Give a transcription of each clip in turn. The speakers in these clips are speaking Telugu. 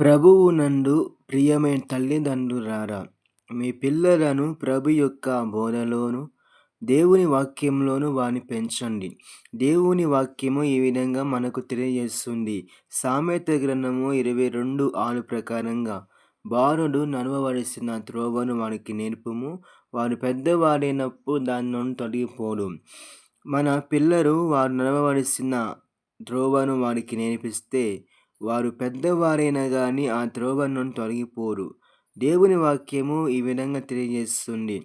ప్రభువు నందు ప్రియమైన తల్లిదండ్రులారా మీ పిల్లలను ప్రభు యొక్క బోధలోను దేవుని వాక్యంలోను వారిని పెంచండి. దేవుని వాక్యము ఈ విధంగా మనకు తెలియజేస్తుంది. సామెత గ్రంథము ఇరవై రెండు ఆరు ప్రకారంగా బారుడు నడవవలసిన త్రోవను వారికి నేర్పుము వారు పెద్దవాడైనప్పుడు దాని నుండి తొలగిపోడు మన పిల్లలు వారు నడవవలసిన త్రోవను వారికి నేర్పిస్తే వారు పెద్దవారైనా కానీ ఆ త్రోవ నుండి తొలగిపోరు. దేవుని వాక్యము ఈ విధంగా తెలియజేస్తుంది.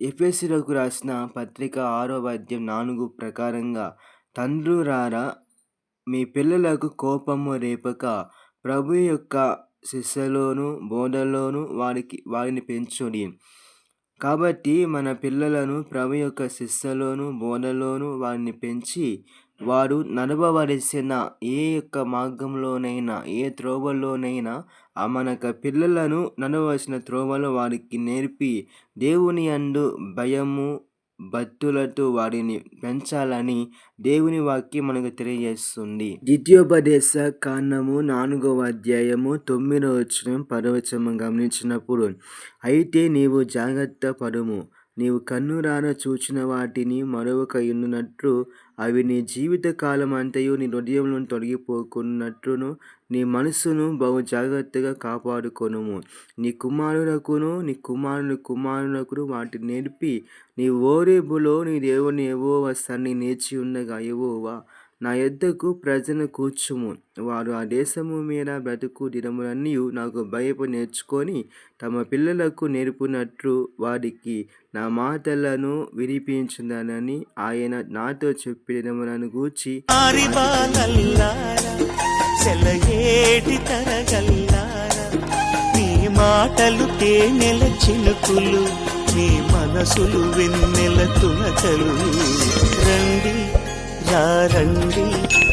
ఎఫ్ఎస్సీలకు రాసిన పత్రిక ఆరో వద్యం నాలుగు ప్రకారంగా తండ్రులారా మీ పిల్లలకు కోపము రేపక ప్రభు యొక్క శిస్సలోను బోధలోను వారికి వారిని పెంచుడి. కాబట్టి మన పిల్లలను ప్రభు యొక్క శిస్సలోను బోధలోను వారిని పెంచి వారు నడవవలసిన ఏ యొక్క మార్గంలోనైనా ఏ త్రోవలోనైనా ఆ మనక పిల్లలను నడవలసిన త్రోవలో వారికి నేర్పి దేవుని అందు భయము భక్తులతో వారిని పెంచాలని దేవుని వాక్యం మనకు తెలియజేస్తుంది. ద్వితీయోపదేశ కాండము నాలుగవ అధ్యాయము తొమ్మిదవ వచ్చిన పదవచనం గమనించినప్పుడు అయితే నీవు జాగ్రత్త పడుము. నీవు కన్నురాన చూచిన వాటిని మరొక ఎన్నునట్లు అవి నీ జీవితకాలం అంతయు నీ హృదయంలో తొలగిపోకున్నట్లును నీ మనస్సును బహు జాగ్రత్తగా కాపాడుకొనుము. నీ కుమారునకును నీ కుమారుని కుమారునకును వాటిని నేర్పి నీ ఓరేబులో నీ దేవుని ఏవోవ సన్ని నేర్చి ఉండగా ఏవోవా నా యొద్దకు ప్రజను కూర్చుము. వారు ఆ దేశము మీద బ్రతుకు దినములన్నీ నాకు భయపు నేర్చుకొని తమ పిల్లలకు నేర్పునట్లు వారికి నా మాటలను వినిపించుదనని ఆయన నాతో చెప్పిన దినములను గూర్చి మాటలు తేనెల చినుకులు నీ మనసులు వెన్నెల తునకలు రండి.